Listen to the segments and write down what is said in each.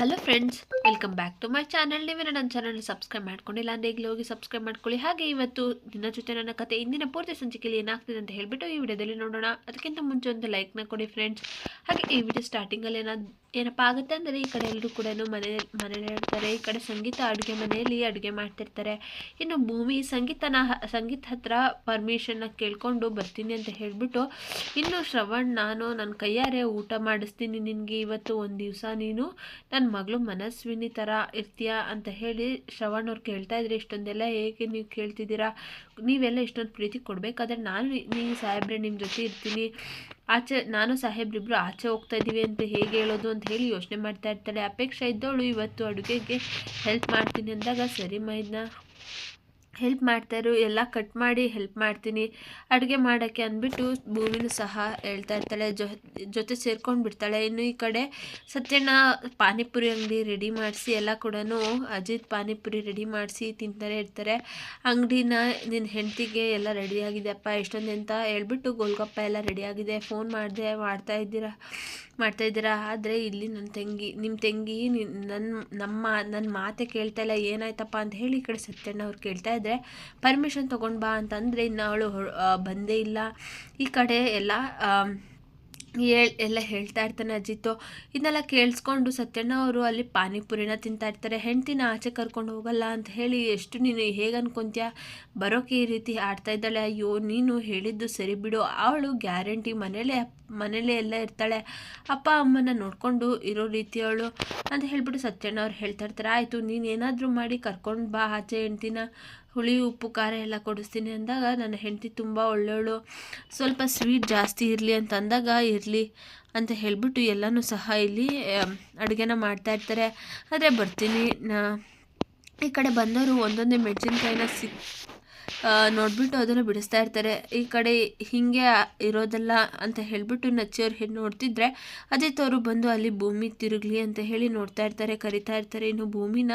Hello friends welcome back to my channel ನೀವೇನ ನನ್ನ channel subscribe ಮಾಡ್ಕೊಂಡಿಲ್ಲ ಅಂದರೆ ಈಗಲೇ ಹೋಗಿ ಸಬ್ಸ್ಕ್ರೈಬ್ ಮಾಡ್ಕೊಳ್ಳಿ. ಹಾಗೆ ಇವತ್ತು ದಿನ ಜೊತೆ ನನ್ನ ಕತೆ ಇಂದಿನ ಪೂರ್ತಿ ಸಂಚಿಕೆಯಲ್ಲಿ ಏನಾಗ್ತಿದೆ ಅಂತ ಹೇಳಿಬಿಟ್ಟು ಈ ವಿಡಿಯೋದಲ್ಲಿ ನೋಡೋಣ. ಅದಕ್ಕಿಂತ ಮುಂಚೆ ಒಂದು ಲೈಕ್ನ ಕೊಡಿ ಫ್ರೆಂಡ್ಸ್ ಹಾಗೆ ಈ ವಿಡಿಯೋ ಸ್ಟಾರ್ಟಿಂಗಲ್ಲಿ ಏನಾದ್ ಏನಪ್ಪ ಆಗುತ್ತೆ ಅಂದರೆ ಈ ಕಡೆ ಎಲ್ಲರೂ ಕೂಡ ಮನೆ, ಮನೇಲಿ ಇರ್ತಾರೆ ಈ ಕಡೆ ಸಂಗೀತ ಅಡುಗೆ ಮನೆಯಲ್ಲಿ ಅಡುಗೆ ಮಾಡ್ತಿರ್ತಾರೆ. ಇನ್ನು ಭೂಮಿ ಸಂಗೀತನ, ಸಂಗೀತ ಹತ್ರ ಪರ್ಮಿಷನ್ನ ಕೇಳ್ಕೊಂಡು ಬರ್ತೀನಿ ಅಂತ ಹೇಳಿಬಿಟ್ಟು, ಇನ್ನು ಶ್ರವಣ್, ನಾನು ನನ್ನ ಕೈಯಾರೆ ಊಟ ಮಾಡಿಸ್ತೀನಿ ನಿನಗೆ ಇವತ್ತು ಒಂದು ದಿವಸ ನೀನು ನನ್ನ ಮಗಳು ಮನಸ್ವಿನಿ ಥರ ಇರ್ತೀಯಾ ಅಂತ ಹೇಳಿ ಶ್ರವಣ್ ಅವ್ರು ಕೇಳ್ತಾ ಇದ್ರೆ ಇಷ್ಟೊಂದೆಲ್ಲ ಹೇಗೆ ನೀವು ಕೇಳ್ತಿದ್ದೀರಾ, ನೀವೆಲ್ಲ ಇಷ್ಟೊಂದು ಪ್ರೀತಿ ಕೊಡಬೇಕಾದ್ರೆ ನಾನು ನೀವು ಸಾಹೇಬ್ರೆ ನಿಮ್ಮ ಜೊತೆ ಇರ್ತೀನಿ. ಆಚೆ ನಾನು ಸಾಹೇಬ್ರಿಬ್ರು ಆಚೆ ಹೋಗ್ತಾ ಇದ್ದೀವಿ ಅಂತ ಹೇಗೆ ಹೇಳೋದು ಅಂತ ಹೇಳಿ ಯೋಚನೆ ಮಾಡ್ತಾ ಇರ್ತಾಳೆ. ಅಪೇಕ್ಷೆ ಇದ್ದವಳು ಇವತ್ತು ಅಡುಗೆಗೆ ಹೆಲ್ಪ್ ಮಾಡ್ತೀನಿ ಅಂದಾಗ, ಸರಿ ಮೈದ್ನ ಹೆಲ್ಪ್ ಮಾಡ್ತಾಯಿರು ಎಲ್ಲ ಕಟ್ ಮಾಡಿ ಹೆಲ್ಪ್ ಮಾಡ್ತೀನಿ, ಅಡುಗೆ ಮಾಡೋಕ್ಕೆ ಅಂದ್ಬಿಟ್ಟು ಭೂಮಿನೂ ಸಹ ಹೇಳ್ತಾ ಇರ್ತಾಳೆ ಜೊತೆ ಸೇರ್ಕೊಂಡು ಬಿಡ್ತಾಳೆ. ಇನ್ನು ಈ ಕಡೆ ಸತ್ಯಣ್ಣ ಪಾನಿಪುರಿ ಅಂಗಡಿ ರೆಡಿ ಮಾಡಿಸಿ, ಎಲ್ಲ ಕೂಡ ಅಜಿತ್ ಪಾನಿಪುರಿ ರೆಡಿ ಮಾಡಿಸಿ ತಿಂತಾರೆ ಇರ್ತಾರೆ ಅಂಗಡಿನ ನಿನ್ನ ಹೆಂಡತಿಗೆ ಎಲ್ಲ ರೆಡಿಯಾಗಿದೆಯಪ್ಪ ಎಷ್ಟೊಂದು ಅಂತ ಹೇಳ್ಬಿಟ್ಟು ಗೋಲ್ಗಪ್ಪ ಎಲ್ಲ ರೆಡಿಯಾಗಿದೆ ಫೋನ್ ಮಾಡಿದೆ, ಮಾಡ್ತಾ ಇದ್ದೀರಾ? ಮಾಡ್ತಾ ಇದ್ದೀರಾ? ಆದರೆ ಇಲ್ಲಿ ನನ್ನ ತಂಗಿ ನಿಮ್ಮ ತಂಗಿ ನನ್ನ ನಮ್ಮ ನನ್ನ ಮಾತೆ ಕೇಳ್ತಾ ಇಲ್ಲ, ಏನಾಯ್ತಪ್ಪ ಅಂತ ಹೇಳಿ ಈ ಕಡೆ ಸತ್ಯಣ್ಣ ಅವ್ರು ಕೇಳ್ತಾ ಇದ್ದರೆ ಪರ್ಮಿಷನ್ ತೊಗೊಂಡು ಬಾ ಅಂತಂದರೆ ಇನ್ನು ಅವಳು ಬಂದೇ ಇಲ್ಲ. ಈ ಕಡೆ ಎಲ್ಲ ಹೇಳ್ ಎಲ್ಲ ಹೇಳ್ತಾ ಇರ್ತಾನೆ ಅಜಿತ್ತು. ಇದನ್ನೆಲ್ಲ ಕೇಳಿಸ್ಕೊಂಡು ಸತ್ಯಣ್ಣ ಅವರು ಅಲ್ಲಿ ಪಾನಿಪುರಿನ ತಿಂತಾ ಇರ್ತಾರೆ. ಹೆಂಡ್ತಿನ ಆಚೆ ಕರ್ಕೊಂಡು ಹೋಗಲ್ಲ ಅಂತ ಹೇಳಿ ಎಷ್ಟು ನೀನು ಹೇಗೆ ಅನ್ಕೊಂತೀಯ? ಬರೋಕೆ ಈ ರೀತಿ ಆಡ್ತಾ ಇದ್ದಾಳೆ. ಅಯ್ಯೋ, ನೀನು ಹೇಳಿದ್ದು ಸರಿ ಬಿಡು. ಅವಳು ಗ್ಯಾರಂಟಿ ಮನೇಲೇ ಮನೇಲೇ ಎಲ್ಲ ಇರ್ತಾಳೆ. ಅಪ್ಪ, ಅಮ್ಮನ ನೋಡ್ಕೊಂಡು ಇರೋ ರೀತಿ ಅವಳು ಅಂತ ಹೇಳ್ಬಿಟ್ಟು ಸತ್ಯಣ್ಣ ಅವ್ರು ಹೇಳ್ತಾ ಇರ್ತಾರೆ. ಆಯಿತು, ನೀನು ಏನಾದರೂ ಮಾಡಿ ಕರ್ಕೊಂಡು ಬಾ ಆಚೆ ಹೆಂಡ್ತಿನ. ಹುಳಿ, ಉಪ್ಪು, ಖಾರ ಎಲ್ಲ ಕೊಡಿಸ್ತೀನಿ ಅಂದಾಗ ನನ್ನ ಹೆಂಡತಿ ತುಂಬ ಒಳ್ಳೆಯವಳು ಸ್ವಲ್ಪ ಸ್ವೀಟ್ ಜಾಸ್ತಿ ಇರಲಿ ಅಂತ ಅಂದಾಗ ಇರಲಿ ಅಂತ ಹೇಳಿಬಿಟ್ಟು ಎಲ್ಲನೂ ಸಹ ಇಲ್ಲಿ ಅಡುಗೆನ ಮಾಡ್ತಾ ಇರ್ತಾರೆ. ಆದರೆ ಬರ್ತೀನಿ ಈ ಕಡೆ ಬಂದವರು ಒಂದೊಂದೇ ಮೆಣಸಿನ್ಕಾಯಿನ ಸಿಕ್ ನೋಡ್ಬಿಟ್ಟು ಅದನ್ನು ಬಿಡಿಸ್ತಾ ಇರ್ತಾರೆ. ಈ ಕಡೆ ಹೀಗೆ ಇರೋದಲ್ಲ ಅಂತ ಹೇಳಿಬಿಟ್ಟು ನಚ್ಚಿಯವ್ರು ನೋಡ್ತಿದ್ರೆ ಅದೇ ತವರು ಬಂದು ಅಲ್ಲಿ ಭೂಮಿ ತಿರುಗಲಿ ಅಂತ ಹೇಳಿ ನೋಡ್ತಾ ಇರ್ತಾರೆ, ಕರಿತಾ ಇರ್ತಾರೆ. ಇನ್ನು ಭೂಮಿನ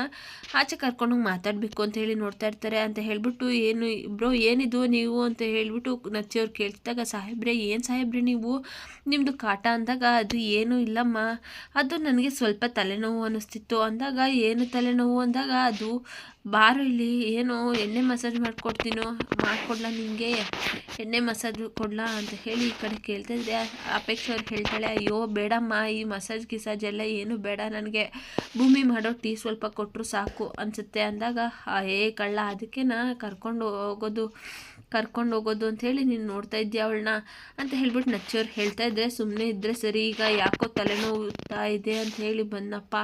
ಆಚೆ ಕರ್ಕೊಂಡೋಗಿ ಮಾತಾಡಬೇಕು ಅಂತ ಹೇಳಿ ನೋಡ್ತಾ ಇರ್ತಾರೆ ಅಂತ ಹೇಳಿಬಿಟ್ಟು ಏನು, ಬ್ರೋ, ಏನಿದು ನೀವು? ಅಂತ ಹೇಳ್ಬಿಟ್ಟು ನಚ್ಚಿಯವ್ರು ಕೇಳ್ತಿದ್ದಾಗ ಸಾಹೇಬ್ರೆ, ಏನು ಸಾಹೇಬ್ರೆ ನೀವು? ನಿಮ್ಮದು ಕಾಟ ಅಂದಾಗ ಅದು ಏನೂ ಇಲ್ಲಮ್ಮ. ಅದು ನನಗೆ ಸ್ವಲ್ಪ ತಲೆನೋವು ಅನ್ನಿಸ್ತಿತ್ತು ಅಂದಾಗ ಏನು ತಲೆನೋವು? ಅಂದಾಗ ಅದು ಬಾರು ಇಲ್ಲಿ, ಏನು ಎಣ್ಣೆ ಮಸಾಜ್ ಮಾಡಿಕೊಡ್ತೀನೋ, ಮಾಡಿಕೊಡ್ಲಾ ನಿನಗೆ ಎಣ್ಣೆ ಮಸಾಜ್ ಕೊಡ್ಲಾ ಅಂತ ಹೇಳಿ ಈ ಕಡೆ ಕೇಳ್ತಾ ಇದ್ದೆ. ಅಪೇಕ್ಷೆ ಅವ್ರು ಹೇಳ್ತಾಳೆ, ಅಯ್ಯೋ, ಬೇಡಮ್ಮ, ಈ ಮಸಾಜ್ ಗಿಸಾಜ್ ಎಲ್ಲ ಏನು ಬೇಡ ನನಗೆ. ಭೂಮಿ ಮಾಡೋ ಟೀ ಸ್ವಲ್ಪ ಕೊಟ್ಟರು ಸಾಕು, ಅನಿಸುತ್ತೆ ಅಂದಾಗ ಏ ಕಳ್ಳ, ಅದಕ್ಕೆ ನಾ ಕರ್ಕೊಂಡು ಹೋಗೋದು. ಕರ್ಕೊಂಡು ಹೋಗೋದು ಅಂತ ಹೇಳಿ ನೀನು ನೋಡ್ತಾ ಇದ್ದೀಯ ಅವಳನ್ನ ಅಂತ ಹೇಳ್ಬಿಟ್ಟು ನಚ್ಚೋರು ಹೇಳ್ತಾ ಇದ್ರೆ ಸುಮ್ಮನೆ ಇದ್ದರೆ ಸರಿ, ಈಗ ಯಾಕೋ ತಲೆನೋವುತ್ತಾ ಇದೆ ಅಂತ ಹೇಳಿ ಬಂದಪ್ಪ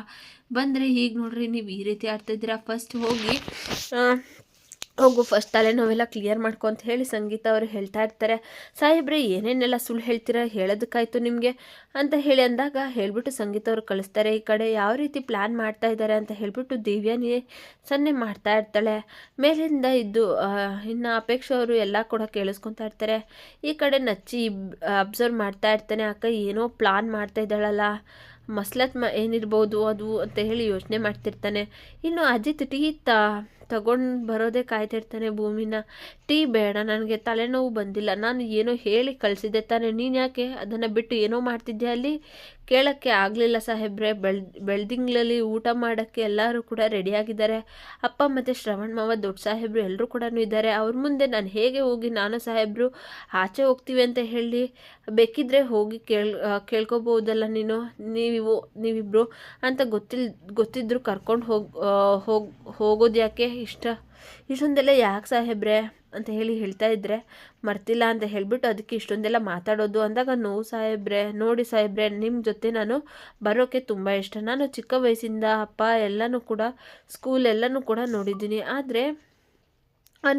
ಬಂದರೆ ಈಗ ನೋಡ್ರಿ, ನೀವು ಈ ರೀತಿ ಆಡ್ತಾ ಇದ್ದೀರಾ? ಫಸ್ಟ್ ಹೋಗಿ ಹೋಗು ಫಸ್ಟ್ ತಲೆನೋವೆಲ್ಲ ಕ್ಲಿಯರ್ ಮಾಡ್ಕೊ ಅಂತ ಹೇಳಿ ಸಂಗೀತ ಅವರು ಹೇಳ್ತಾ ಇರ್ತಾರೆ. ಸಾಹೇಬ್ರೆ, ಏನೇನೆಲ್ಲ ಸುಳ್ಳು ಹೇಳ್ತೀರಾ? ಹೇಳೋದಕ್ಕಾಯ್ತು ನಿಮಗೆ? ಅಂತ ಹೇಳಿ ಅಂದಾಗ ಹೇಳ್ಬಿಟ್ಟು ಸಂಗೀತ ಅವರು ಕಳಿಸ್ತಾರೆ. ಈ ಕಡೆ ಯಾವ ರೀತಿ ಪ್ಲ್ಯಾನ್ ಮಾಡ್ತಾ ಇದ್ದಾರೆ ಅಂತ ಹೇಳ್ಬಿಟ್ಟು ದಿವ್ಯಾನೇ ಸನ್ನೆ ಮಾಡ್ತಾ ಇರ್ತಾಳೆ. ಮೇಲಿಂದ ಇದ್ದು ಇನ್ನು ಅಪೇಕ್ಷೆ ಅವರು ಎಲ್ಲ ಕೂಡ ಕೇಳಿಸ್ಕೊತಾ ಇರ್ತಾರೆ. ಈ ಕಡೆ ನಚ್ಚಿ ಅಬ್ಸರ್ವ್ ಮಾಡ್ತಾ ಇರ್ತಾನೆ, ಅಕ್ಕ, ಏನೋ ಪ್ಲಾನ್ ಮಾಡ್ತಾ ಇದ್ದಾಳಲ್ಲ. ಮಸ್ಲತ್ ಮ ಏನಿರ್ಬೋದು ಅದು ಅಂತ ಹೇಳಿ ಯೋಚನೆ ಮಾಡ್ತಿರ್ತಾನೆ. ಇನ್ನು ಅಜಿತ್ ಟೀ ತಗೊಂಡು ಬರೋದೇ ಕಾಯ್ತಿರ್ತಾನೆ ಭೂಮಿನ. ಟೀ ಬೇಡ, ನನಗೆ ತಲೆನೋವು ಬಂದಿಲ್ಲ. ನಾನು ಏನೋ ಹೇಳಿ ಕಳಿಸಿದ್ದೆ ತಾನೇ. ನೀನು ಯಾಕೆ ಅದನ್ನು ಬಿಟ್ಟು ಏನೋ ಮಾಡ್ತಿದ್ದೆ ಅಲ್ಲಿ? ಕೇಳೋಕ್ಕೆ ಆಗಲಿಲ್ಲ ಸಾಹೇಬ್ರೆ. ಬೆಳ್, ಬೆಳ್ದಿಂಗ್ಳಲ್ಲಿ ಊಟ ಮಾಡೋಕ್ಕೆ ಎಲ್ಲರೂ ಕೂಡ ರೆಡಿಯಾಗಿದ್ದಾರೆ. ಅಪ್ಪ ಮತ್ತು ಶ್ರವಣ್ ಮಾವ, ದೊಡ್ಡ ಸಾಹೇಬರು ಎಲ್ಲರೂ ಕೂಡ ಇದ್ದಾರೆ. ಅವ್ರ ಮುಂದೆ ನಾನು ಹೇಗೆ ಹೋಗಿ ನಾನು ಸಾಹೇಬರು ಆಚೆ ಹೋಗ್ತೀವಿ ಅಂತ ಹೇಳಿ ಬೇಕಿದ್ರೆ ಹೋಗಿ ಕೇಳ್ ಕೇಳ್ಕೊಬೋದಲ್ಲ ನೀನು? ನೀವು ನೀವಿಬ್ಬರು ಅಂತ ಗೊತ್ತಿಲ್, ಗೊತ್ತಿದ್ರು ಕರ್ಕೊಂಡು ಹೋಗಿ ಹೋಗಿ ಹೋಗೋದು ಯಾಕೆ ಇಷ್ಟ? ಇಷ್ಟೊಂದೆಲ್ಲ ಯಾಕೆ ಸಾಹೇಬ್ರೆ? ಅಂತ ಹೇಳಿ ಹೇಳ್ತಾ ಇದ್ರೆ, ಮರ್ತಿಲ್ಲ ಅಂತ ಹೇಳ್ಬಿಟ್ಟು ಅದಕ್ಕೆ ಇಷ್ಟೊಂದೆಲ್ಲ ಮಾತಾಡೋದು ಅಂದಾಗ ನೋವು ಸಾಹೇಬ್ರೆ, ನೋಡಿ ಸಾಹೇಬ್ರೆ ನಿಮ್ಮ ಜೊತೆ ನಾನು ಬರೋಕ್ಕೆ ತುಂಬ ಇಷ್ಟ. ನಾನು ಚಿಕ್ಕ ವಯಸ್ಸಿಂದ ಅಪ್ಪ ಎಲ್ಲನೂ ಕೂಡ ಸ್ಕೂಲ್ ಎಲ್ಲನೂ ಕೂಡ ನೋಡಿದ್ದೀನಿ. ಆದರೆ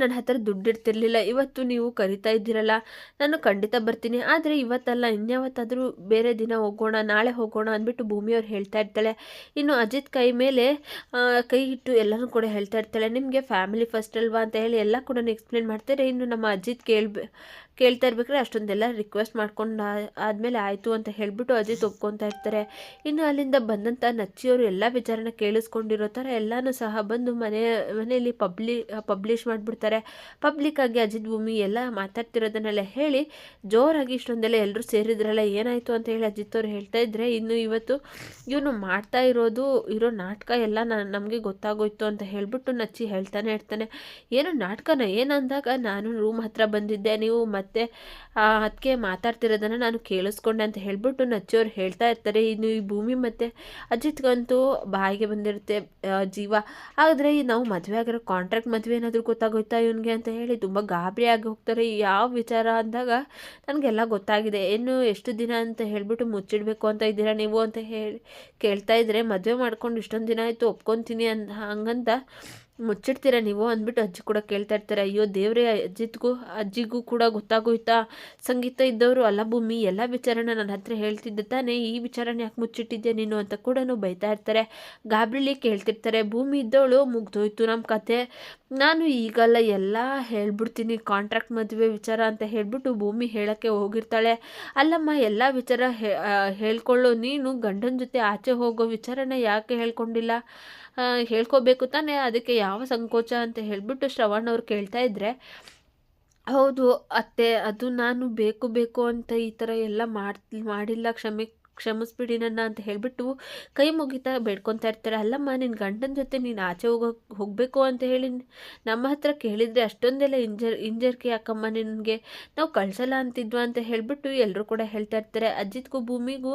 ನನ್ನ ಹತ್ರ ದುಡ್ಡು ಇರ್ತಿರ್ಲಿಲ್ಲ. ಇವತ್ತು ನೀವು ಕರಿತಾ ಇದ್ದೀರಲ್ಲ, ನಾನು ಖಂಡಿತ ಬರ್ತೀನಿ. ಆದರೆ ಇವತ್ತಲ್ಲ, ಇನ್ಯಾವತ್ತಾದರೂ ಬೇರೆ ದಿನ ಹೋಗೋಣ, ನಾಳೆ ಹೋಗೋಣ ಅಂದ್ಬಿಟ್ಟು ಭೂಮಿಯವ್ರು ಹೇಳ್ತಾ ಇರ್ತಾಳೆ. ಇನ್ನು ಅಜಿತ್ ಕೈ ಮೇಲೆ ಕೈ ಇಟ್ಟು ಎಲ್ಲನೂ ಕೂಡ ಹೇಳ್ತಾ ಇರ್ತಾಳೆ. ನಿಮಗೆ ಫ್ಯಾಮಿಲಿ ಫಸ್ಟ್ ಅಲ್ವಾ ಅಂತ ಹೇಳಿ ಎಲ್ಲ ಕೂಡ ಎಕ್ಸ್ಪ್ಲೇನ್ ಮಾಡ್ತಾರೆ. ಇನ್ನು ನಮ್ಮ ಅಜಿತ್ ಕೇಳ್ಬೆ ಕೇಳ್ತಾ ಇರ್ಬೇಕಾದ್ರೆ ಅಷ್ಟೊಂದೆಲ್ಲ ರಿಕ್ವೆಸ್ಟ್ ಮಾಡ್ಕೊಂಡು ಆದಮೇಲೆ ಆಯಿತು ಅಂತ ಹೇಳಿಬಿಟ್ಟು ಅಜಿತ್ ಒಪ್ಕೊತಾ ಇರ್ತಾರೆ. ಇನ್ನು ಅಲ್ಲಿಂದ ಬಂದಂಥ ನಚ್ಚಿಯವರು ಎಲ್ಲ ವಿಚಾರನ ಕೇಳಿಸ್ಕೊಂಡಿರೋ ಥರ ಎಲ್ಲನೂ ಸಹ ಬಂದು ಮನೆ, ಮನೆಯಲ್ಲಿ ಪಬ್ಲಿ ಪಬ್ಲಿಷ್ ಮಾಡಿಬಿಡ್ತಾರೆ. ಪಬ್ಲಿಕ್ಕಾಗಿ ಅಜಿತ್ ಭೂಮಿ ಎಲ್ಲ ಮಾತಾಡ್ತಿರೋದನ್ನೆಲ್ಲ ಹೇಳಿ ಜೋರಾಗಿ ಇಷ್ಟೊಂದೆಲ್ಲ ಎಲ್ಲರೂ ಸೇರಿದ್ರಲ್ಲ, ಏನಾಯಿತು ಅಂತ ಹೇಳಿ ಅಜಿತ್ ಅವರು ಹೇಳ್ತಾ ಇದ್ರೆ, ಇನ್ನು ಇವತ್ತು ಇವನು ಮಾಡ್ತಾ ಇರೋದು, ಇರೋ ನಾಟಕ ಎಲ್ಲ ನಮಗೆ ಗೊತ್ತಾಗೋಯ್ತು ಅಂತ ಹೇಳಿಬಿಟ್ಟು ನಚ್ಚಿ ಹೇಳ್ತಾನೆ ಇರ್ತಾನೆ. ಏನು ನಾಟಕನ ಏನಂದಾಗ ನಾನು ರೂಮ್ ಹತ್ರ ಬಂದಿದ್ದೆ, ನೀವು ಮತ್ತೆ ಅದಕ್ಕೆ ಮಾತಾಡ್ತಿರೋದನ್ನು ನಾನು ಕೇಳಿಸ್ಕೊಂಡೆ ಅಂತ ಹೇಳ್ಬಿಟ್ಟು ನಚ್ಚೋರು ಹೇಳ್ತಾ ಇರ್ತಾರೆ. ಇನ್ನು ಈ ಭೂಮಿ ಮತ್ತು ಅಜಿತ್ಗಂತೂ ಬಾಯಿಗೆ ಬಂದಿರುತ್ತೆ ಜೀವ. ಆದರೆ ನಾವು ಮದುವೆ ಆಗಿರೋ ಕಾಂಟ್ರಾಕ್ಟ್ ಮದುವೆ ಏನಾದರೂ ಗೊತ್ತಾಗೋಯ್ತಾ ಇವನಿಗೆ ಅಂತ ಹೇಳಿ ತುಂಬ ಗಾಬರಿ ಆಗಿ ಹೋಗ್ತಾರೆ. ಯಾವ ವಿಚಾರ ಅಂದಾಗ ನನಗೆಲ್ಲ ಗೊತ್ತಾಗಿದೆ. ಇನ್ನು ಎಷ್ಟು ದಿನ ಅಂತ ಹೇಳಿಬಿಟ್ಟು ಮುಚ್ಚಿಡಬೇಕು ಅಂತ ಇದ್ದೀರಾ ನೀವು ಅಂತ ಹೇಳಿ ಕೇಳ್ತಾ ಇದ್ರೆ ಮದುವೆ ಮಾಡ್ಕೊಂಡು ಇಷ್ಟೊಂದು ದಿನ ಆಯಿತು, ಒಪ್ಕೊತೀನಿ ಅಂತ ಹಂಗಂತ ಮುಚ್ಚಿಡ್ತೀರ ನೀವು ಅಂದ್ಬಿಟ್ಟು ಅಜ್ಜಿ ಕೂಡ ಕೇಳ್ತಾ ಇರ್ತಾರೆ, ಅಯ್ಯೋ ದೇವ್ರೇ, ಅಜ್ಜಿತ್ಗೂ, ಅಜ್ಜಿಗೂ ಕೂಡ ಗೊತ್ತಾಗೋಯ್ತಾ? ಸಂಗೀತ ಇದ್ದವರು ಅಲ್ಲ ಭೂಮಿ, ಎಲ್ಲ ವಿಚಾರನ ನನ್ನ ಹತ್ರ ಹೇಳ್ತಿದ್ದೆ ತಾನೇ, ಈ ವಿಚಾರನ ಯಾಕೆ ಮುಚ್ಚಿಟ್ಟಿದ್ದೆ ನೀನು? ಅಂತ ಕೂಡ ಬೈತಾ ಇರ್ತಾರೆ. ಗಾಬ್ರಿಲಿ ಕೇಳ್ತಿರ್ತಾರೆ, ಭೂಮಿ ಇದ್ದವಳು ಮುಗ್ದೋಯ್ತು ನಮ್ಮ ಕತೆ. ನಾನು ಈಗಲ್ಲ ಎಲ್ಲ ಹೇಳ್ಬಿಡ್ತೀನಿ, ಕಾಂಟ್ರಾಕ್ಟ್ ಮದುವೆ ವಿಚಾರ ಅಂತ ಹೇಳ್ಬಿಟ್ಟು ಭೂಮಿ ಹೇಳೋಕ್ಕೆ ಹೋಗಿರ್ತಾಳೆ. ಅಲ್ಲಮ್ಮ, ಎಲ್ಲ ವಿಚಾರ ಹೇಳ್ಕೊಳ್ಳೋ ನೀನು ಗಂಡನ ಜೊತೆ ಆಚೆ ಹೋಗೋ ವಿಚಾರನ ಯಾಕೆ ಹೇಳ್ಕೊಂಡಿಲ್ಲ? ಹೇಳ್ಕೋಬೇಕು ತಾನೇ, ಅದಕ್ಕೆ ಯಾವ ಸಂಕೋಚ ಅಂತ ಹೇಳಿಬಿಟ್ಟು ಶ್ರವಣ್ ಅವ್ರು ಕೇಳ್ತಾ ಇದ್ದರೆ ಹೌದು ಅತ್ತೆ, ಅದು ನಾನು ಬೇಕು ಬೇಕು ಅಂತ ಈ ಥರ ಎಲ್ಲ ಮಾಡಿ ಮಾಡಿಲ್ಲ, ಕ್ಷಮೆ ಕ್ಷಮಿಸ್ಬಿಡಿ ನನ್ನ ಅಂತ ಹೇಳಿಬಿಟ್ಟು ಕೈ ಮುಗಿತಾ ಬೇಡ್ಕೊತಾ ಇರ್ತಾರೆ. ಅಲ್ಲಮ್ಮ ನಿನ್ನ ಗಂಡನ ಜೊತೆ ನೀನು ಆಚೆ ಹೋಗೋಕೆ ಹೋಗಬೇಕು ಅಂತ ಹೇಳಿ ನಮ್ಮ ಹತ್ರ ಕೇಳಿದರೆ ಅಷ್ಟೊಂದೆಲ್ಲ ಇಂಜರ್ ಇಂಜರ್ಕೆ ಯಾಕಮ್ಮ ನಿನಗೆ? ನಾವು ಕಳ್ಸಲ್ಲ ಅಂತಿದ್ವ ಅಂತ ಹೇಳಿಬಿಟ್ಟು ಎಲ್ಲರೂ ಕೂಡ ಹೇಳ್ತಾ ಇರ್ತಾರೆ. ಅಜಿತ್ಗೂ ಭೂಮಿಗೂ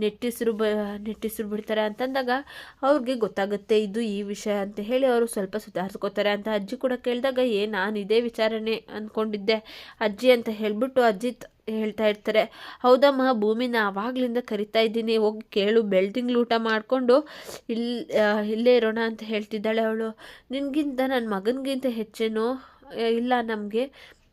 ನೆಟ್ಟಿಸ್ರು ಬ, ನೆಟ್ಟಿಸ್ರು ಬಿಡ್ತಾರೆ ಅಂತಂದಾಗ ಅವ್ರಿಗೆ ಗೊತ್ತಾಗುತ್ತೆ ಇದು ಈ ವಿಷಯ ಅಂತ ಹೇಳಿ ಅವರು ಸ್ವಲ್ಪ ಸುಧಾರಿಸ್ಕೋತಾರೆ ಅಂತ ಅಜ್ಜಿ ಕೂಡ ಕೇಳಿದಾಗ ಏ, ನಾನು ಇದೇ ವಿಚಾರಣೆ ಅಂದ್ಕೊಂಡಿದ್ದೆ ಅಜ್ಜಿ ಅಂತ ಹೇಳಿಬಿಟ್ಟು ಅಜಿತ್ ಹೇಳ್ತಾ ಇರ್ತಾರೆ. ಹೌದಮ್ಮ, ಭೂಮಿನ ಆವಾಗಲಿಂದ ಕರಿತಾ ಇದ್ದೀನಿ. ಹೋಗಿ ಕೇಳು, ಬೆಳ್ದಿಂಗ್ಳು ಊಟ ಮಾಡಿಕೊಂಡು ಇಲ್ಲಿ ಇಲ್ಲೇ ಇರೋಣ ಅಂತ ಹೇಳ್ತಿದ್ದಾಳೆ ಅವಳು. ನಿನಗಿಂತ ನನ್ನ ಮಗನಿಗಿಂತ ಹೆಚ್ಚೇನೋ ಇಲ್ಲ ನಮಗೆ.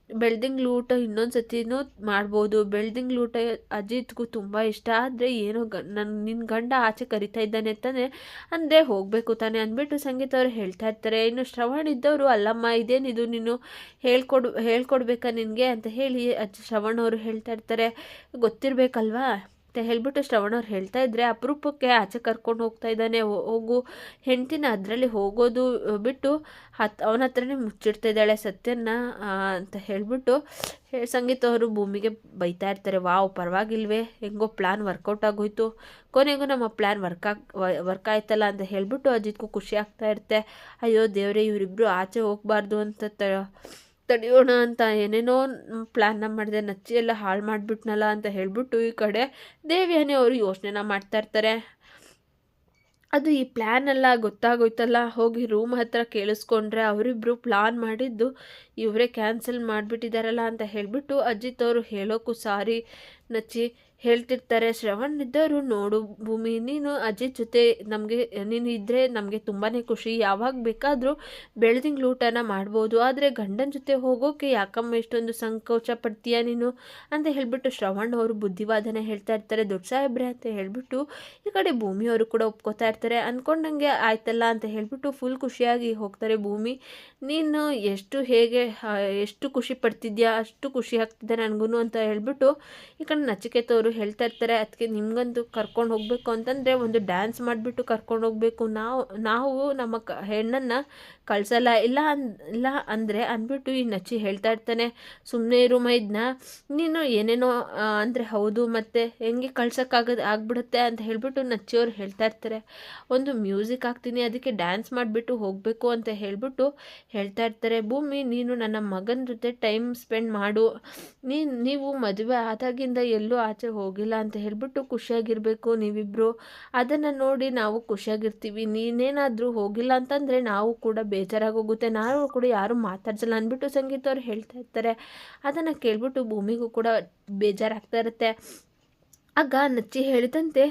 ಬೆಳ್ದಿಂಗ್ಳು ಲೂಟ ಇನ್ನೊಂದು ಸತಿನೂ ಮಾಡ್ಬೋದು. ಬೆಳ್ದಿಂಗ್ ಲೂಟ ಅಜಿತ್ಗೂ ತುಂಬ ಇಷ್ಟ. ಆದರೆ ಏನೋ ಗ ನನ್ನ ನಿನ್ನ ಗಂಡ ಆಚೆ ಕರಿತಾ ಇದ್ದಾನೆ ತಾನೆ ಅಂದರೆ ಹೋಗಬೇಕು ತಾನೆ ಅಂದ್ಬಿಟ್ಟು ಸಂಗೀತ ಅವರು ಹೇಳ್ತಾ ಇರ್ತಾರೆ. ಇನ್ನು ಶ್ರವಣ್ ಇದ್ದವರು, ಅಲ್ಲಮ್ಮ ಇದೇನಿದು ನೀನು ಹೇಳ್ಕೊಡು, ಹೇಳ್ಕೊಡ್ಬೇಕಾ ನಿನಗೆ? ಅಂತ ಹೇಳಿ ಅಜ್ಜಿ ಶ್ರವಣ್ ಅವರು ಹೇಳ್ತಾ ಇರ್ತಾರೆ. ಗೊತ್ತಿರಬೇಕಲ್ವಾ? ಅಂತ ಹೇಳ್ಬಿಟ್ಟು ಶ್ರವಣವ್ರು ಹೇಳ್ತಾ ಇದ್ರೆ ಅಪರೂಪಕ್ಕೆ ಆಚೆ ಕರ್ಕೊಂಡು ಹೋಗ್ತಾ ಇದ್ದಾನೆ. ಹೋಗು. ಹೆಂಡ್ತಿನ ಅದರಲ್ಲಿ ಹೋಗೋದು ಬಿಟ್ಟು ಹತ್, ಅವನ ಹತ್ರನೇ ಮುಚ್ಚಿಡ್ತಾ ಇದ್ದಾಳೆ ಸತ್ಯನ ಅಂತ ಹೇಳ್ಬಿಟ್ಟು ಸಂಗೀತ ಅವರು ಭೂಮಿಗೆ ಬೈತಾ ಇರ್ತಾರೆ. ವಾವ್, ಪರವಾಗಿಲ್ವೇ. ಹೆಂಗೋ ಪ್ಲ್ಯಾನ್ ವರ್ಕೌಟ್ ಆಗೋಯ್ತು. ಕೊನೆಗೂ ನಮ್ಮ ಪ್ಲ್ಯಾನ್ ವರ್ಕ್ ಆಗ್ ವರ್ಕ್ ಆಯ್ತಲ್ಲ ಅಂತ ಹೇಳ್ಬಿಟ್ಟು ಅಜಿತ್ಗೂ ಖುಷಿ ಆಗ್ತಾ ಇರುತ್ತೆ. ಅಯ್ಯೋ ದೇವರೇ ಇವರಿಬ್ಬರು ಆಚೆ ಹೋಗಬಾರ್ದು ಅಂತ ತಡೆಯೋಣ ಅಂತ ಏನೇನೋ ಪ್ಲ್ಯಾನ್ನ ಮಾಡಿದೆ. ನಚ್ಚಿ ಎಲ್ಲ ಹಾಳು ಮಾಡಿಬಿಟ್ನಲ್ಲ ಅಂತ ಹೇಳಿಬಿಟ್ಟು ಈ ಕಡೆ ದೇವ್ಯಾನಿ ಅವರು ಯೋಚನೆನ ಮಾಡ್ತಾ ಇರ್ತಾರೆ. ಅದು ಈ ಪ್ಲ್ಯಾನ್ ಎಲ್ಲ ಗೊತ್ತಾಗೋಯ್ತಲ್ಲ. ಹೋಗಿ ರೂಮ್ ಹತ್ರ ಕೇಳಿಸ್ಕೊಂಡ್ರೆ ಅವರಿಬ್ಬರು ಪ್ಲಾನ್ ಮಾಡಿದ್ದು ಇವರೇ ಕ್ಯಾನ್ಸಲ್ ಮಾಡಿಬಿಟ್ಟಿದ್ದಾರಲ್ಲ ಅಂತ ಹೇಳಿಬಿಟ್ಟು ಅಜಿತ್ ಅವರು ಹೇಳೋಕ್ಕೂ ಸಾರಿ. ನಚ್ಚಿ ಹೇಳ್ತಿರ್ತಾರೆ, ಶ್ರವಣ್ ಇದ್ದವರು ನೋಡು, ಭೂಮಿ ನೀನು ಅಜಿತ್ ಜೊತೆ ನಮಗೆ, ನೀನು ಇದ್ದರೆ ನಮಗೆ ತುಂಬಾ ಖುಷಿ. ಯಾವಾಗ ಬೇಕಾದರೂ ಬೆಳೆದಿಂಗ್ಳು ಲೂಟನ ಮಾಡ್ಬೋದು. ಆದರೆ ಗಂಡನ ಜೊತೆ ಹೋಗೋಕೆ ಯಾಕಮ್ಮ ಇಷ್ಟೊಂದು ಸಂಕೋಚ ಪಡ್ತೀಯ ನೀನು? ಅಂತ ಹೇಳಿಬಿಟ್ಟು ಶ್ರವಣ್ ಅವರು ಬುದ್ಧಿವಾದನೆ ಹೇಳ್ತಾ ಇರ್ತಾರೆ. ದೊಡ್ಡ ಸಾಹೇಬ್ರೆ, ಅಂತ ಹೇಳಿಬಿಟ್ಟು ಈ ಕಡೆ ಭೂಮಿಯವರು ಕೂಡ ಒಪ್ಕೋತಾ ಇರ್ತಾರೆ. ಅಂದ್ಕೊಂಡಂಗೆ ಆಯ್ತಲ್ಲ ಅಂತ ಹೇಳಿಬಿಟ್ಟು ಫುಲ್ ಖುಷಿಯಾಗಿ ಹೋಗ್ತಾರೆ ಭೂಮಿ. ನೀನು ಎಷ್ಟು ಹೇಗೆ ಎಷ್ಟು ಖುಷಿ ಪಡ್ತಿದ್ಯಾ, ಅಷ್ಟು ಖುಷಿ ಆಗ್ತಿದೆ ನನಗೂ ಅಂತ ಹೇಳಿಬಿಟ್ಟು ಈ ಕಡೆ ನಚಿಕೇತವರು ಅವರು ಹೇಳ್ತಾ ಇರ್ತಾರೆ ಅದಕ್ಕೆ ನಿಮಗಂತೂ ಕರ್ಕೊಂಡು ಹೋಗಬೇಕು ಅಂತಂದರೆ ಒಂದು ಡ್ಯಾನ್ಸ್ ಮಾಡಿಬಿಟ್ಟು ಕರ್ಕೊಂಡು ಹೋಗಬೇಕು. ನಾವು ನಾವು ನಮ್ಮ ಕ, ಹೆಣ್ಣನ್ನು ಕಳ್ಸಲ್ಲ. ಇಲ್ಲ ಅನ್, ಇಲ್ಲ ಅಂದರೆ ಅಂದ್ಬಿಟ್ಟು ಈ ನಚ್ಚಿ ಹೇಳ್ತಾ ಇರ್ತಾನೆ. ಸುಮ್ಮನೆ ಇರು ಮೈದ್ನ. ನೀನು ಏನೇನೋ ಅಂದರೆ ಹೌದು ಮತ್ತು ಹೆಂಗೆ ಕಳ್ಸೋಕ್ಕಾಗದು ಆಗ್ಬಿಡುತ್ತೆ ಅಂತ ಹೇಳಿಬಿಟ್ಟು ನಚ್ಚಿಯವ್ರು ಹೇಳ್ತಾ ಇರ್ತಾರೆ. ಒಂದು ಮ್ಯೂಸಿಕ್ ಹಾಕ್ತೀನಿ, ಅದಕ್ಕೆ ಡ್ಯಾನ್ಸ್ ಮಾಡಿಬಿಟ್ಟು ಹೋಗಬೇಕು ಅಂತ ಹೇಳಿಬಿಟ್ಟು ಹೇಳ್ತಾ ಇರ್ತಾರೆ. ಭೂಮಿ, ನೀನು ನನ್ನ ಮಗನ ಜೊತೆ ಟೈಮ್ ಸ್ಪೆಂಡ್ ಮಾಡು. ನೀನು, ನೀವು ಮದುವೆ ಆದಾಗಿಂದ ಎಲ್ಲೂ ಆಚೆ ಹೋಗಿಲ್ಲ ಅಂತ ಹೇಳಿಬಿಟ್ಟು ಖುಷಿಯಾಗಿರಬೇಕು ನೀವಿಬ್ಬರು ಅದನ್ನು ನೋಡಿ ನಾವು ಖುಷಿಯಾಗಿರ್ತೀವಿ. ನೀನೇನಾದರೂ ಹೋಗಿಲ್ಲ ಅಂತಂದರೆ ನಾವು ಕೂಡ ಬೇಜಾರಾಗೋಗುತ್ತೆ. ನಾವು ಕೂಡ ಯಾರು ಮಾತಾಡ್ಸಲ್ಲ ಅಂದ್ಬಿಟ್ಟು ಸಂಗೀತ ಅವ್ರು ಹೇಳ್ತಾ ಇರ್ತಾರೆ. ಅದನ್ನು ಕೇಳ್ಬಿಟ್ಟು ಭೂಮಿಗೂ ಕೂಡ ಬೇಜಾರಾಗ್ತಾ ಇರುತ್ತೆ. ಆಗ ನಚ್ಚಿ ಹೇಳಿದಂತೆ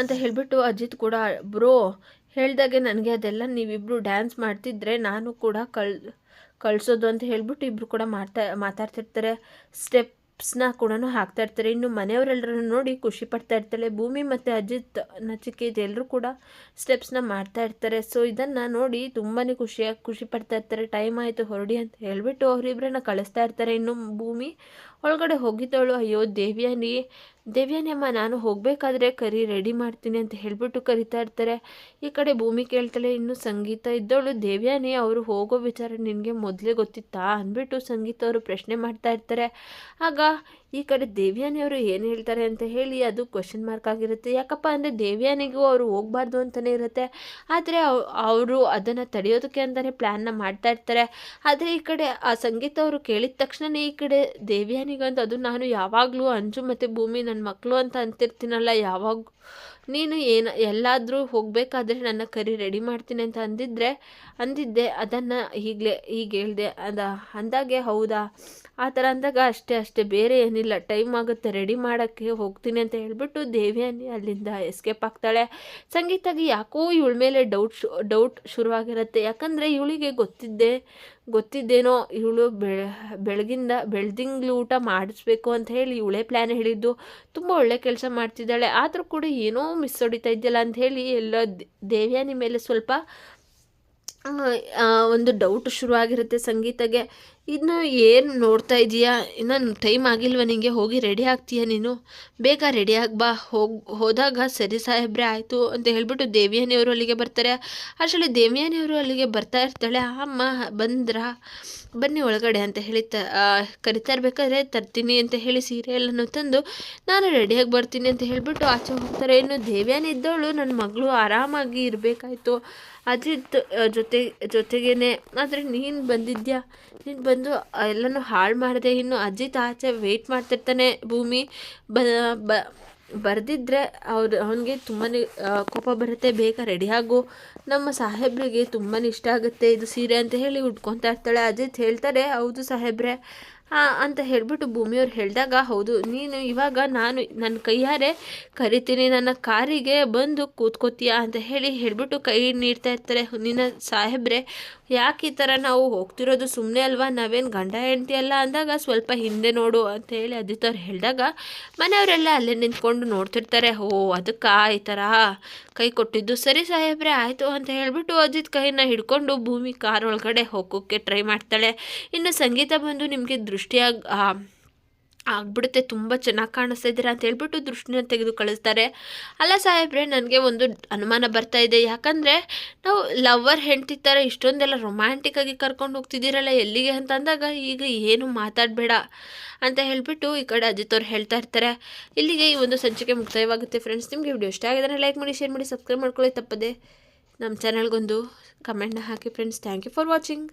ಅಂತ ಹೇಳಿಬಿಟ್ಟು ಅಜಿತ್ ಕೂಡ, ಬ್ರೋ, ಹೇಳ್ದಾಗೆ ನನಗೆ ಅದೆಲ್ಲ ನೀವಿಬ್ಬರು ಡ್ಯಾನ್ಸ್ ಮಾಡ್ತಿದ್ರೆ ನಾನು ಕೂಡ ಕಳ್, ಕಳಿಸೋದು ಅಂತ ಹೇಳ್ಬಿಟ್ಟು ಇಬ್ಬರು ಕೂಡ ಮಾಡ್ತಾ, ಮಾತಾಡ್ತಿರ್ತಾರೆ. ಸ್ಟೆಪ್ ಸ್ಟೆಪ್ಸ್ನ ಕೂಡ ಹಾಕ್ತಾ ಇರ್ತಾರೆ. ಇನ್ನು ಮನೆಯವರೆಲ್ಲರನ್ನು ನೋಡಿ ಖುಷಿ ಪಡ್ತಾ ಇರ್ತಾಳೆ ಭೂಮಿ ಮತ್ತು ಅಜಿತ್ ನಚಿಕೇತ್ ಎಲ್ಲರೂ ಕೂಡ ಸ್ಟೆಪ್ಸ್ನ ಮಾಡ್ತಾ ಇರ್ತಾರೆ. ಸೊ ಇದನ್ನು ನೋಡಿ ತುಂಬಾ ಖುಷಿಯಾಗಿ ಖುಷಿ ಪಡ್ತಾ ಇರ್ತಾರೆ. ಟೈಮ್ ಆಯಿತು ಹೊರಡಿ ಅಂತ ಹೇಳಿಬಿಟ್ಟು ಅವರಿಬ್ಬರನ್ನ ಕಳಿಸ್ತಾ ಇರ್ತಾರೆ. ಇನ್ನು ಭೂಮಿ ಒಳಗಡೆ ಹೋಗಿದ್ದವಳು, ಅಯ್ಯೋ, ದೇವ್ಯಾನಿ ದೇವ್ಯಾನಿ ಅಮ್ಮ, ನಾನು ಹೋಗಬೇಕಾದ್ರೆ ಕರಿ, ರೆಡಿ ಮಾಡ್ತೀನಿ ಅಂತ ಹೇಳಿಬಿಟ್ಟು ಕರಿತಾ ಇರ್ತಾರೆ. ಈ ಕಡೆ ಭೂಮಿ ಕೇಳ್ತಾಳೆ ಇನ್ನು ಸಂಗೀತ ಇದ್ದವಳು, ದೇವ್ಯಾನಿ, ಅವರು ಹೋಗೋ ವಿಚಾರ ನಿನಗೆ ಮೊದಲೇ ಗೊತ್ತಿತ್ತಾ? ಅಂದ್ಬಿಟ್ಟು ಸಂಗೀತ ಅವರು ಪ್ರಶ್ನೆ ಮಾಡ್ತಾ ಇರ್ತಾರೆ. ಆಗ ಈ ಕಡೆ ದೇವ್ಯಾನಿ ಅವರು ಏನು ಹೇಳ್ತಾರೆ ಅಂತ ಹೇಳಿ ಅದು ಕ್ವಶನ್ ಮಾರ್ಕ್ ಆಗಿರುತ್ತೆ. ಯಾಕಪ್ಪ ಅಂದರೆ ದೇವ್ಯಾನಿಗೂ ಅವರು ಹೋಗಬಾರ್ದು ಅಂತಲೇ ಇರುತ್ತೆ. ಆದರೆ ಅವರು ಅದನ್ನು ತಡೆಯೋದಕ್ಕೆ ಅಂತಲೇ ಪ್ಲ್ಯಾನ್ನ ಮಾಡ್ತಾ ಇರ್ತಾರೆ. ಆದರೆ ಈ ಕಡೆ ಆ ಸಂಗೀತ ಅವರು ಕೇಳಿದ ತಕ್ಷಣವೇ ಈ ಕಡೆ ದೇವ್ಯಾನಿಗಂತ ಅದು ನಾನು ಯಾವಾಗಲೂ ಅಂಜು ಮತ್ತು ಭೂಮಿ ನನ್ನ ಮಕ್ಕಳು ಅಂತ ಅಂತಿರ್ತೀನಲ್ಲ ಯಾವಾಗ ನೀನು ಏನು, ಎಲ್ಲಾದರೂ ಹೋಗಬೇಕಾದ್ರೆ ನನ್ನ ಕರಿ ರೆಡಿ ಮಾಡ್ತೀನಿ ಅಂತ ಅಂದಿದ್ರೆ, ಅಂದಿದ್ದೆ, ಅದನ್ನು ಈಗಲೇ, ಈಗ ಹೇಳಿದೆ, ಅದ, ಅಂದಾಗೆ ಹೌದಾ? ಆ ಥರ ಅಂದಾಗ ಅಷ್ಟೇ ಅಷ್ಟೇ, ಬೇರೆ ಏನಿಲ್ಲ ಟೈಮ್ ಆಗುತ್ತೆ ರೆಡಿ ಮಾಡೋಕ್ಕೆ ಹೋಗ್ತೀನಿ ಅಂತ ಹೇಳ್ಬಿಟ್ಟು ದೇವಿಯಾನಿ ಅಲ್ಲಿಂದ ಎಸ್ಕೇಪ್ ಆಗ್ತಾಳೆ. ಸಂಗೀತಾಗಿ ಯಾಕೋ ಇವಳ ಮೇಲೆ ಡೌಟ್ ಶು ಡೌಟ್ ಶುರುವಾಗಿರುತ್ತೆ. ಯಾಕಂದರೆ ಇವಳಿಗೆ ಗೊತ್ತಿದ್ದೆ ಗೊತ್ತಿದ್ದೇನೋ ಇವಳು ಬೆಳ, ಬೆಳಗಿಂದ ಬೆಳ್ದಿಂಗ್ಲು ಊಟ ಮಾಡಿಸ್ಬೇಕು ಅಂತ ಹೇಳಿ ಇವಳೇ ಪ್ಲ್ಯಾನ್ ಹೇಳಿದ್ದು. ತುಂಬ ಒಳ್ಳೆ ಕೆಲಸ ಮಾಡ್ತಿದ್ದಾಳೆ. ಆದರೂ ಕೂಡ ಏನೋ ಮಿಸ್ ಹೊಡಿತಾ ಇದೆಯಲ್ಲ ಅಂತ ಹೇಳಿ ಎಲ್ಲ ದೇವ್ಯಾನಿ ಮೇಲೆ ಸ್ವಲ್ಪ ಒಂದು ಡೌಟ್ ಶುರುವಾಗಿರುತ್ತೆ ಸಂಗೀತಗೆ. ಇನ್ನು ಏನು ನೋಡ್ತಾ ಇದೀಯಾ? ಇನ್ನು ಟೈಮ್ ಆಗಿಲ್ವ ನಿನಗೆ ಹೋಗಿ ರೆಡಿ ಆಗ್ತೀಯ ನೀನು? ಬೇಗ ರೆಡಿ ಆಗಿ ಬಾ. ಹೋಗಿ, ಹೋದಾಗ ಸರಿ ಸಾಹೇಬ್ರೆ, ಆಯಿತು ಅಂತ ಹೇಳಿಬಿಟ್ಟು ದೇವಿಯಾನಿಯವರು ಅಲ್ಲಿಗೆ ಬರ್ತಾರೆ. ಅಷ್ಟರಲ್ಲಿ ದೇವಿಯಾನಿಯವರು ಅಲ್ಲಿಗೆ ಬರ್ತಾ ಇರ್ತಾಳೆ. ಅಮ್ಮ, ಬಂದ್ರ? ಬನ್ನಿ ಒಳಗಡೆ ಅಂತ ಹೇಳಿ ತ ಕರಿತಾ ಇರ್ಬೇಕಾದ್ರೆ ತರ್ತೀನಿ ಅಂತ ಹೇಳಿ ಸೀರೆಯಲ್ಲನ್ನು ತಂದು ನಾನು ರೆಡಿಯಾಗಿ ಬರ್ತೀನಿ ಅಂತ ಹೇಳಿಬಿಟ್ಟು ಆಚೆ ಹೋಗ್ತಾರೆ. ಇನ್ನು ದೇವ್ಯಾನಿದ್ದವಳು ನನ್ನ ಮಗಳು ಆರಾಮಾಗಿ ಇರಬೇಕಾಯ್ತು. ಅಜಿತ್ ಜೊತೆ, ಜೊತೆಗೇನೆ, ಆದರೆ ನೀನು ಬಂದಿದ್ಯಾ? ನೀನು ಬಂದು ಎಲ್ಲನೂ ಹಾಳು ಮಾಡಿದೆ. ಇನ್ನು ಅಜಿತ್ ಆಚೆ ವೆಯ್ಟ್ ಮಾಡ್ತಿರ್ತಾನೆ ಭೂಮಿ. ಬ ಬರೆದಿದ್ರೆ ಅವ್ರು, ಅವನಿಗೆ ತುಂಬಾ ಕೋಪ ಬರುತ್ತೆ. ಬೇಗ ರೆಡಿಯಾಗು ನಮ್ಮ ಸಾಹೇಬ್ರಿಗೆ ತುಂಬಾ ಇಷ್ಟ ಆಗುತ್ತೆ ಇದು ಸೀರೆ ಅಂತ ಹೇಳಿ ಉಟ್ಕೊತಾ ಇರ್ತಾಳೆ. ಅಜಿತ್ ಹೇಳ್ತಾರೆ, ಹೌದು ಸಾಹೇಬ್ರೆ ಅಂತ ಹೇಳಿಬಿಟ್ಟು ಭೂಮಿಯವ್ರು ಹೇಳಿದಾಗ, ಹೌದು, ನೀನು ಇವಾಗ ನಾನು ನನ್ನ ಕೈಯಾರೆ ಕರಿತೀನಿ, ನನ್ನ ಕಾರಿಗೆ ಬಂದು ಕೂತ್ಕೋತೀಯ ಅಂತ ಹೇಳಿ ಹೇಳಿಬಿಟ್ಟು ಕೈ ನೀಡ್ತಾ ಇರ್ತಾರೆ. ನಿನ್ನ ಸಾಹೇಬ್ರೆ, ಯಾಕೆ ಈ ಥರ ನಾವು ಹೋಗ್ತಿರೋದು? ಸುಮ್ಮನೆ ಅಲ್ವಾ? ನಾವೇನು ಗಂಡ, ಹೆಂಡತಿ ಅಲ್ಲ ಅಂದಾಗ ಸ್ವಲ್ಪ ಹಿಂದೆ ನೋಡು ಅಂತ ಹೇಳಿ ಅದಿತ್ ಅವ್ರು ಹೇಳಿದಾಗ, ಮನೆಯವರೆಲ್ಲ ಅಲ್ಲೇ ನಿಂತ್ಕೊಂಡು ನೋಡ್ತಿರ್ತಾರೆ. ಓ, ಅದಕ್ಕೆ ಈ ಥರ ಕೈ ಕೊಟ್ಟಿದ್ದು? ಸರಿ ಸಾಹೇಬ್ರೆ, ಆಯಿತು ಅಂತ ಹೇಳಿಬಿಟ್ಟು ಅಜಿತ್ ಕೈನ ಹಿಡ್ಕೊಂಡು ಭೂಮಿ ಕಾರ್ ಒಳಗಡೆ ಹೋಗೋಕ್ಕೆ ಟ್ರೈ ಮಾಡ್ತಾಳೆ. ಇನ್ನು ಸಂಗೀತ ಬಂದು ನಿಮಗೆ ದೃಷ್ಟಿಯಾಗಿ ಆಗ್ಬಿಡುತ್ತೆ, ತುಂಬ ಚೆನ್ನಾಗಿ ಕಾಣಿಸ್ತಾ ಇದ್ದೀರಾ ಅಂತ ಹೇಳ್ಬಿಟ್ಟು ದೃಷ್ಟಿನ ತೆಗೆದು ಕಳಿಸ್ತಾರೆ ಅಲ್ಲ ಸಾಹೇಬ್ರೆ, ನನಗೆ ಒಂದು ಅನುಮಾನ ಬರ್ತಾ ಇದೆ. ಯಾಕಂದರೆ, ನಾವು ಲವ್ವರ್ ಹೆಂಡ್ತಿ ಥರ ಇಷ್ಟೊಂದೆಲ್ಲ ರೊಮ್ಯಾಂಟಿಕ್ ಆಗಿ ಕರ್ಕೊಂಡು ಹೋಗ್ತಿದ್ದೀರಲ್ಲ, ಎಲ್ಲಿಗೆ ಅಂತ ಅಂದಾಗ, ಈಗ ಏನು ಮಾತಾಡಬೇಡ ಅಂತ ಹೇಳಿಬಿಟ್ಟು ಈ ಕಡೆ ಅಜಿತ್ ಅವ್ರು ಹೇಳ್ತಾ ಇರ್ತಾರೆ. ಇಲ್ಲಿಗೆ ಈ ಒಂದು ಸಂಚಿಕೆ ಮುಕ್ತಾಯವಾಗುತ್ತೆ ಫ್ರೆಂಡ್ಸ್ ನಿಮಗೆ ವಿಡಿಯೋ ಇಷ್ಟ ಆಗಿದ್ರೆ ಲೈಕ್ ಮಾಡಿ ಶೇರ್ ಮಾಡಿ ಸಬ್ಸ್ಕ್ರೈಬ್ ಮಾಡ್ಕೊಳ್ಳಿ. ತಪ್ಪದೆ ನಮ್ಮ ಚಾನಲ್ಗೊಂದು ಕಮೆಂಟ್ನ ಹಾಕಿ friends thank you for watching